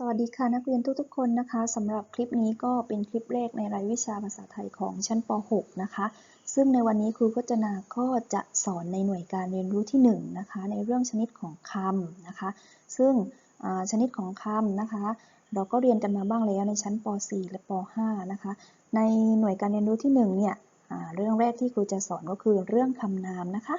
สวัสดีค่ะนักเรียนทุกๆคนนะคะสำหรับคลิปนี้ก็เป็นคลิปแรกในรายวิชาภาษาไทยของชั้นป .6 นะคะ ซึ่งในวันนี้ครูพจนาก็จะสอนในหน่วยการเรียนรู้ที่1นะคะในเรื่องชนิดของคำนะคะ ซึ่งชนิดของคำนะคะ เราก็เรียนกันมาบ้างแล้วในชั้นป .4 และป .5 นะคะ ในหน่วยการเรียนรู้ที่1เนี่ยเรื่องแรกที่ครูจะสอนก็คือเรื่องคำนามนะคะ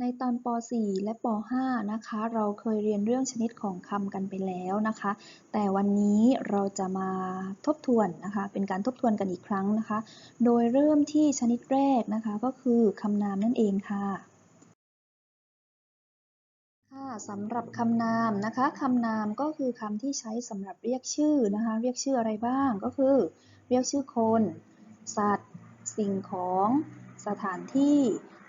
ในตอนป .4 และป .5 นะคะ เราเคยเรียนเรื่องชนิดของคำกันไปแล้วนะคะ แต่วันนี้เราจะมาทบทวนนะคะ เป็นการทบทวนกันอีกครั้งนะคะ โดยเริ่มที่ชนิดแรกนะคะ ก็คือคำนามนั่นเองค่ะค่ะสำหรับคำนามนะคะคำนามก็คือคำที่ใช้สำหรับเรียกชื่อนะคะ เรียกชื่ออะไรบ้างก็คือ เรียกชื่อคน สัตว์ สิ่งของ สถานที่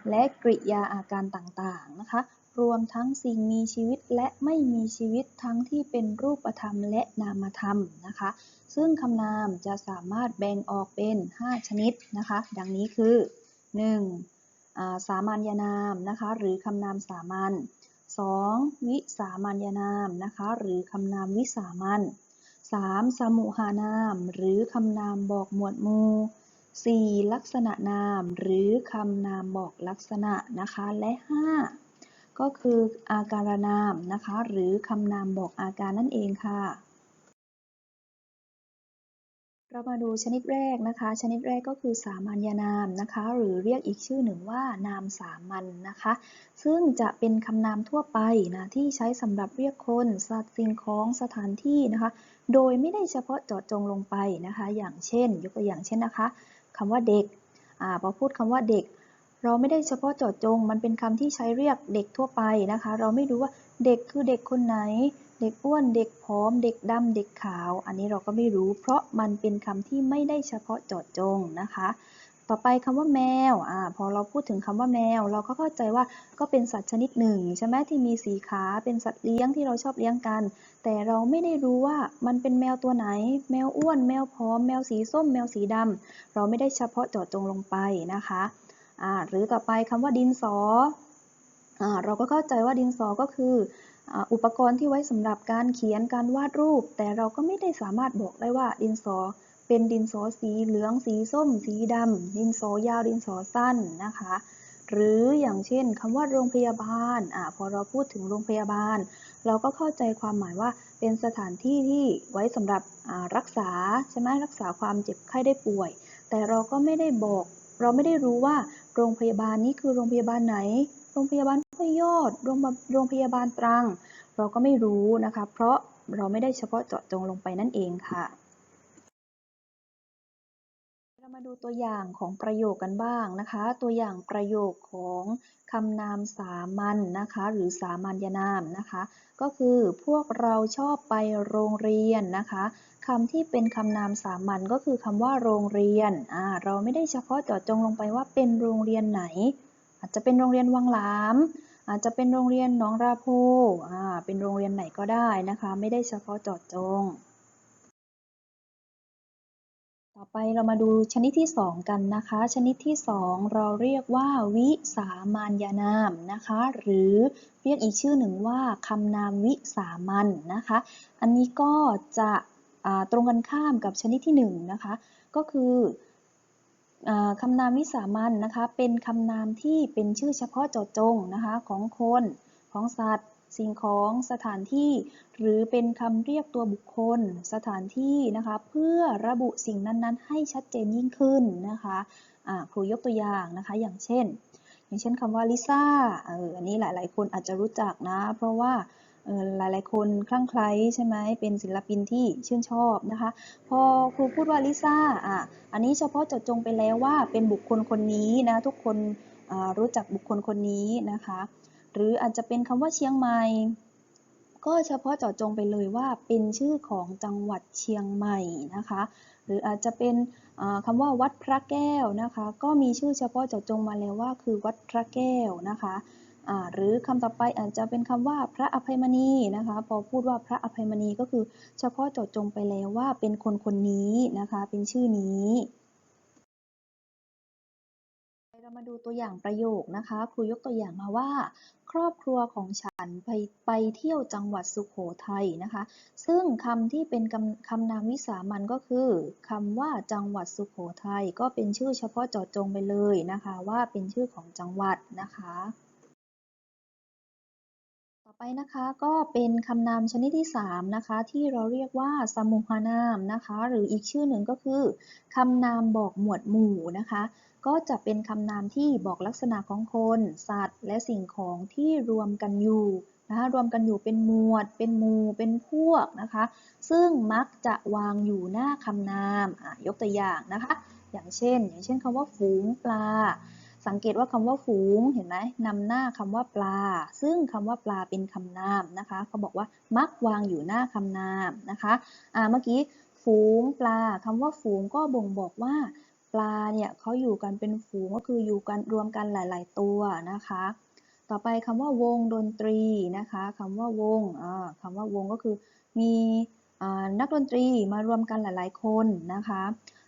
และกริยาอาการต่างๆ นะคะ รวมทั้งสิ่งมีชีวิตและไม่มีชีวิตทั้งที่เป็นรูปธรรมและนามธรรมนะคะ ซึ่งคำนามจะสามารถแบ่งออกเป็น 5 ชนิดนะคะ ดังนี้คือ 1. สามัญนามนะคะ หรือคำนามสามัญ 2. วิสามัญนามนะคะ หรือคำนามวิสามัญ 3. สมุหานาม หรือคำนามบอกหมวดหมู่ 4. ลักษณะนามหรือคำนามบอกลักษณะนะคะ และ 5 ก็คืออาการนามนะคะ หรือคำนามบอกอาการนั่นเองค่ะ เรามาดูชนิดแรกนะคะ ชนิดแรกก็คือสามัญนามนะคะ หรือเรียกอีกชื่อหนึ่งว่านามสามัญนนะคะ ซึ่งจะเป็นคำนามทั่วไปนะที่ใช้สำหรับเรียกคนสัตว์สิ่งของสถานที่นะคะ โดยไม่ได้เฉพาะเจาะจงลงไปนะคะ อย่างเช่น ยกตัวอย่างเช่นนะคะ คำว่าเด็กอพอพูดคำว่าเด็ก เราไม่ได้เฉพาะเจาะจง มันเป็นคำที่ใช้เรียกเด็กทั่วไปนะคะ เราไม่รู้ว่าเด็กคือเด็กคนไหน เด็กอ้วน เด็กผอม เด็กดำเด็กขาว อันนี้เราก็ไม่รู้ เพราะมันเป็นคำที่ไม่ได้เฉพาะเจาะจงนะคะ ต่อไปคำว่าแมวอ่าพอเราพูดถึงคำว่าแมว เราก็เข้าใจว่าก็เป็นสัตว์ชนิดหนึ่งใช่ไหมที่มีสีขาเป็นสัตว์เลี้ยงที่เราชอบเลี้ยงกัน แต่เราไม่ได้รู้ว่ามันเป็นแมวตัวไหน แมวอ้วน แมวผอม แมวสีส้ม แมวสีดำเราไม่ได้เฉพาะเจาะจงลงไปนะคะอ่าหรือต่อไปคำว่าดินสออ่าเราก็เข้าใจว่าดินสอก็คืออุปกรณ์ที่ไว้สำหรับการเขียนการวาดรูป แต่เราก็ไม่ได้สามารถบอกได้ว่าดินสอ เป็นดินสอสีเหลืองสีส้ม สีดำดินสอยาวดินสอสั้นนะคะ หรืออย่างเช่นคำว่าโรงพยาบาลอ่าพอเราพูดถึงโรงพยาบาล เราก็เข้าใจความหมายว่าเป็นสถานที่ที่ไว้สำหรับรักษาใช่ไหมรักษาความเจ็บไข้ได้ป่วย แต่เราก็ไม่ได้บอก เราไม่ได้รู้ว่าโรงพยาบาลนี้คือโรงพยาบาลไหน โรงพยาบาลพยอดโรงโรงพยาบาลตรัง เราก็ไม่รู้นะคะ เพราะเราไม่ได้เฉพาะเจาะจงลงไปนั่นเองค่ะ เรามาดูตัวอย่างของประโยคกันบ้างนะคะ ตัวอย่างประโยคของคำนามสามัญนนะคะ หรือสามัญนามนะคะ ก็คือพวกเราชอบไปโรงเรียนนะคะคำที่เป็นคำนามสามัญก็คือคำว่าโรงเรียนอ่าเราไม่ได้เฉพาะเจาะจงลงไปว่าเป็นโรงเรียนไหน อาจจะเป็นโรงเรียนวังหลาม อาจจะเป็นโรงเรียนหนองราโพอ่าเป็นโรงเรียนไหนก็ได้นะคะ ไม่ได้เฉพาะเจาะจง ต่อไปเรามาดูชนิดที่ 2 กันนะคะ ชนิดที่ 2 เราเรียกว่า วิสามัญนามนะคะ หรือเรียกอีกชื่อหนึ่งว่าคำนามวิสามัญนนะคะ อันนี้ก็จะตรงกันข้ามกับชนิดที่1นะคะ ก็คือคำนามวิสามัญนนะคะ เป็นคำนามที่เป็นชื่อเฉพาะเจาะจงนะคะของคน ของสัตว์ สิ่งของสถานที่ หรือเป็นคำเรียกตัวบุคคล สถานที่นะคะ เพื่อระบุสิ่งนั้นๆ ให้ชัดเจนยิ่งขึ้นนะคะครูยกตัวอย่างนะคะ อย่างเช่น อย่างเช่นคำว่าลิซ่าเอออันนี้หลายๆ คนอาจจะรู้จักนะ เพราะว่าหลายๆคนคลั่งไคล้ใช่ไหมเป็นศิลปินที่ชื่นชอบนะคะ พอครูพูดว่าลิซ่าอะอันนี้เฉพาะจดจงไปแล้วว่าเป็นบุคคลคนนี้นะทุกคนรู้จักบุคคลคนนี้นะคะ หรืออาจจะเป็นคำว่าเชียงใหม่ ก็เฉพาะเจาะจงไปเลยว่าเป็นชื่อของจังหวัดเชียงใหม่นะคะ หรืออาจจะเป็นคำว่าวัดพระแก้วนะคะ ก็มีชื่อเฉพาะเจาะจงมาแล้วว่าคือวัดพระแก้วนะคะหรือคำต่อไปอาจจะเป็นคำว่าพระอภัยมณีนะคะ พอพูดว่าพระอภัยมณีก็คือเฉพาะเจาะจงไปแล้วว่าเป็นคนคนนี้นะคะ เป็นชื่อนี้ เรามาดูตัวอย่างประโยคนะคะ ครูยกตัวอย่างมาว่า ครอบครัวของฉันไปไปเที่ยวจังหวัดสุโขทัยนะคะ ซึ่งคำที่เป็นคำคำนามวิสามันก็คือคำว่าจังหวัดสุโขทัยก็เป็นชื่อเฉพาะเจาะจงไปเลยนะคะ ว่าเป็นชื่อของจังหวัดนะคะ ต่อไปนะคะก็เป็นคำนามชนิดที่ 3 นะคะ ที่เราเรียกว่าสมุหนามนะคะ หรืออีกชื่อหนึ่งก็คือคำนามบอกหมวดหมู่นะคะ ก็จะเป็นคำนามที่บอกลักษณะของคน สัตว์ และสิ่งของที่รวมกันอยู่นะคะรวมกันอยู่เป็นหมวด เป็นหมู่เป็นพวกนะคะ ซึ่งมักจะวางอยู่หน้าคำนามยกตัวอย่างนะคะ อย่างเช่น อย่างเช่นคำว่าฝูงปลา สังเกตว่าคำว่าฝูงเห็นไหมนำหน้าคำว่าปลา ซึ่งคำว่าปลาเป็นคำนามนะคะเขาบอกว่ามักวางอยู่หน้าคำนามนะคะอ่าเมื่อกี้ฝูงปลาคำว่าฝูงก็บ่งบอกว่า ปลาเนี่ยเขาอยู่กันเป็นฝูงก็คืออยู่กันรวมกันหลาย ๆ ตัวนะคะ ต่อไปคำว่าวงดนตรีนะคะคำว่าวงคำว่าวงก็คือมีนักดนตรีมารวมกันหลาย ๆ คนนะคะ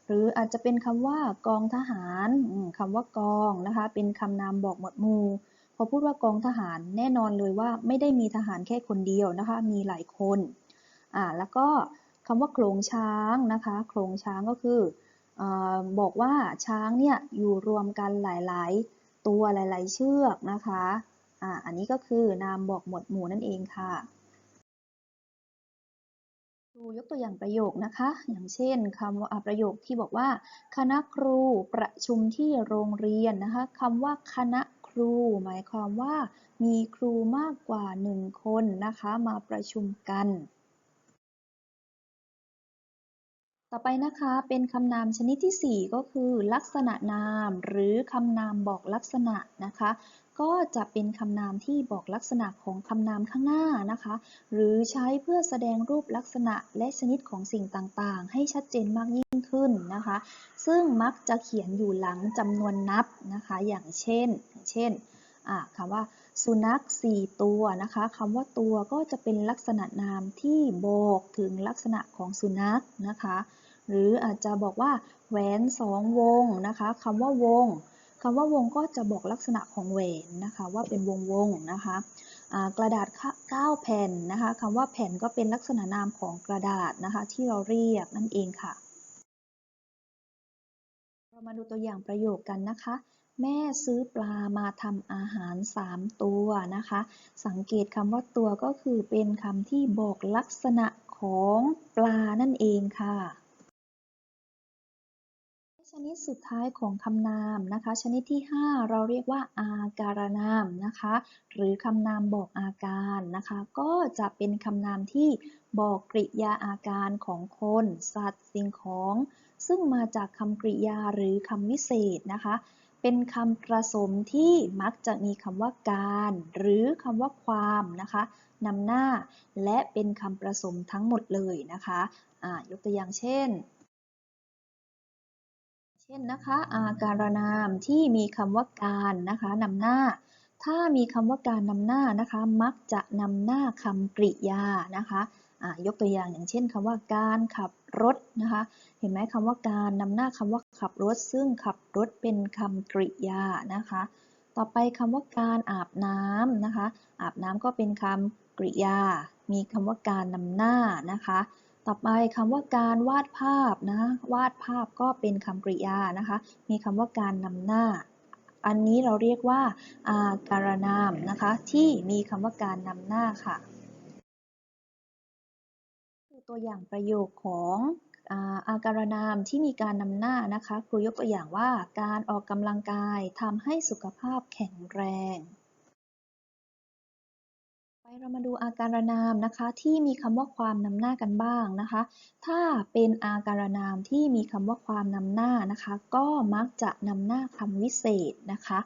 หรืออาจจะเป็นคำว่ากองทหารคำว่ากองนะคะ เป็นคำนามบอกหมวดหมู่พอพูดว่ากองทหารแน่นอนเลยว่าไม่ได้มีทหารแค่คนเดียวนะคะ มีหลายคนอ่าแล้วก็คำว่าโขลงช้างนะคะโขลงช้างก็คืออ บอกว่าช้างเนี่ยอยู่รวมกันหลายๆ ตัวหลายๆ เชือกนะคะอ่าอันนี้ก็คือนามบอกหมวดหมู่นั่นเองค่ะครูยกตัวอย่างประโยคนะคะ อย่างเช่นคำว่าประโยคที่บอกว่า คณะครูประชุมที่โรงเรียนนะคะคำว่าคณะครู หมายความว่ามีครูมากกว่าหนึ่งคนนะคะ มาประชุมกัน ต่อไปนะคะเป็นคำนามชนิดที่ 4 ก็คือลักษณะนาม หรือคำนามบอกลักษณะนะคะ ก็จะเป็นคำนามที่บอกลักษณะของคำนามข้างหน้านะคะ หรือใช้เพื่อแสดงรูปลักษณะและชนิดของสิ่งต่างๆ ให้ชัดเจนมากยิ่งขึ้นนะคะ ซึ่งมักจะเขียนอยู่หลังจำนวนนับนะคะ อย่างเช่น เช่นคำว่า สุนัข 4 ตัวนะคะคำว่าตัวก็จะเป็นลักษณะนามที่บอกถึงลักษณะของสุนัขนะคะ หรืออาจจะบอกว่าแหวนสองวงนะคะคำว่าวงคำว่าวงก็จะบอกลักษณะของแหวนนะคะว่าเป็นวงวงนะคะกระดาษ9แผ่นนะคะคำว่าแผ่นก็เป็นลักษณะนามของกระดาษนะคะที่เราเรียกนั่นเองค่ะ เรามาดูตัวอย่างประโยคกันนะคะ แม่ซื้อปลามาทำอาหาร 3 ตัวนะคะ สังเกตคำว่าตัวก็คือเป็นคำที่บอกลักษณะของปลานั่นเองค่ะชนิดสุดท้ายของคำนามนะคะ ชนิดที่ 5 เราเรียกว่าอาการนามนะคะ หรือคำนามบอกอาการนะคะ ก็จะเป็นคำนามที่บอกกริยาอาการของคน สัตว์สิ่งของ ซึ่งมาจากคำกริยาหรือคำวิเศษนะคะ เป็นคำประสมที่มักจะมีคำว่าการ หรือคำว่าความนะคะนำหน้า และเป็นคำประสมทั้งหมดเลยนะคะะยกตัวอย่างเช่น เช่นนะคะอาการนามที่มีคำว่าการนะคะนำหน้า ถ้ามีคำว่าการนำหน้านะคะ มักจะนำหน้าคำกริยานะคะ ยกตัวอย่างอย่างเช่นคำว่าการขับรถนะคะ เห็นไหมคำว่าการนำหน้าคำว่าขับรถ ซึ่งขับรถเป็นคำกริยานะคะ ต่อไปคำว่าการอาบน้ำนะคะ อาบน้ำก็เป็นคำกริยา มีคำว่าการนำหน้านะคะ ต่อไปคำว่าการวาดภาพนะวาดภาพก็เป็นคำกริยานะคะ มีคำว่าการนำหน้าอันนี้เราเรียกว่าอาการนามนะคะ ที่มีคำว่าการนำหน้าค่ะ ตัวอย่างประโยคของอาการนามที่มีการนำหน้านะคะครูยกตัวอย่างว่าการออกกำลังกายทำให้สุขภาพแข็งแรง ไปเรามาดูอาการนามนะคะที่มีคำว่าความนำหน้ากันบ้างนะคะ ถ้าเป็นอาการนามที่มีคำว่าความนำหน้านะคะ ก็มักจะนำหน้าคำวิเศษนะคะ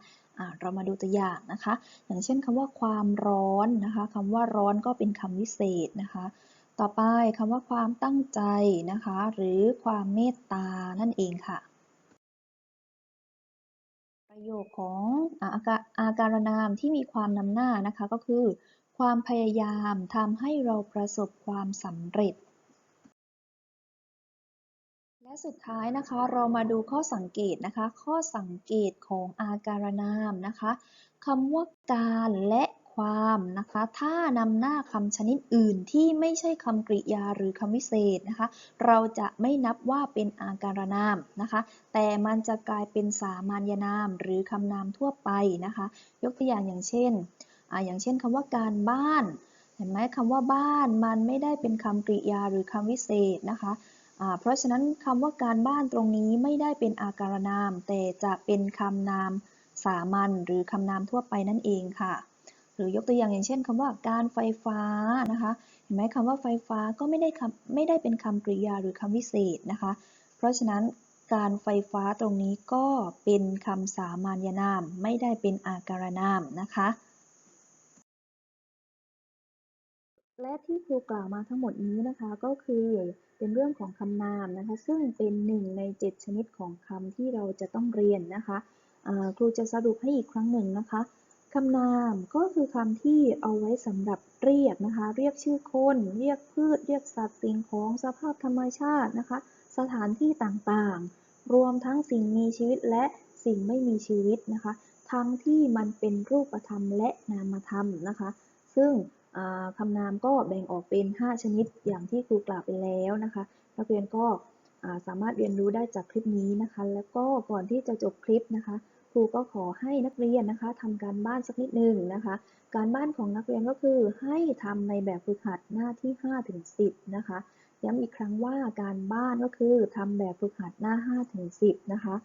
เรามาดูตัวอย่างนะคะ อย่างเช่นคำว่าความร้อนนะคะคำว่าร้อนก็เป็นคำวิเศษนะคะ ต่อไปคำว่าความตั้งใจนะคะ หรือความเมตตานั่นเองค่ะ ประโยคของอาการนามที่มีความนำหน้านะคะก็คือ ความพยายามทำให้เราประสบความสำเร็จและและสุดท้ายนะคะเรามาดูข้อสังเกตนะคะ ข้อสังเกตของอาการนามนะคะคำว่าการและ ความนะคะ ถ้านำหน้าคำชนิดอื่นที่ไม่ใช่คำกริยาหรือคำวิเศษนะคะ เราจะไม่นับว่าเป็นอาการนามนะคะ แต่มันจะกลายเป็นสามัญนามหรือคำนามทั่วไปนะคะ ยกตัวอย่างอย่างเช่นออย่างเช่นคำว่าการบ้าน เห็นไหมคำว่าบ้านมันไม่ได้เป็นคำกริยาหรือคำวิเศษนะคะเพราะฉะนั้นคำว่าการบ้านตรงนี้ไม่ได้เป็นอาการนาม แต่จะเป็นคำนามสามัญหรือคำนามทั่วไปนั่นเองค่ะ หรือยกตัวอย่างอย่างเช่นคำว่าการไฟฟ้านะคะ เห็นไหมคำว่าไฟฟ้าก็ไม่ได้คำไม่ได้เป็นคำกริยาหรือคำวิเศษนะคะ เพราะฉะนั้นการไฟฟ้าตรงนี้ก็เป็นคำสามัญนาม ไม่ได้เป็นอาการนามนะคะ และที่ครูกล่าวมาทั้งหมดนี้นะคะก็คือเป็นเรื่องของคำนามนะคะ ซึ่งเป็นหนึ่งใน 7 ชนิดของคำที่เราจะต้องเรียนนะคะครูจะสรุปให้อีกครั้งหนึ่งนะคะ คำนามก็คือคำที่เอาไว้สำหรับเรียกนะคะ เรียกชื่อคน เรียกพืช เรียกสัตว์สิ่งของสภาพธรรมชาตินะคะ สถานที่ต่างๆ รวมทั้งสิ่งมีชีวิตและสิ่งไม่มีชีวิตนะคะ ทั้งที่มันเป็นรูปธรรมและนามธรรมนะคะ ซึ่งคำนามก็แบ่งออกเป็น 5 ชนิดอย่างที่ครูกล่าวไปแล้วนะคะ นักเรียนก็สามารถเรียนรู้ได้จากคลิปนี้นะคะ แล้วก็ก่อนที่จะจบคลิปนะคะ ครูก็ขอให้นักเรียนนะคะทำการบ้านสักนิดหนึ่งนะคะ การบ้านของนักเรียนก็คือให้ทำในแบบฝึกหัดหน้าที่5ถึง10นะคะย้ำอีกครั้งว่าการบ้านก็คือทำแบบฝึกหัดหน้า5ถึง10นะคะ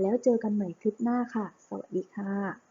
แล้วเจอกันใหม่คลิปหน้าค่ะ สวัสดีค่ะ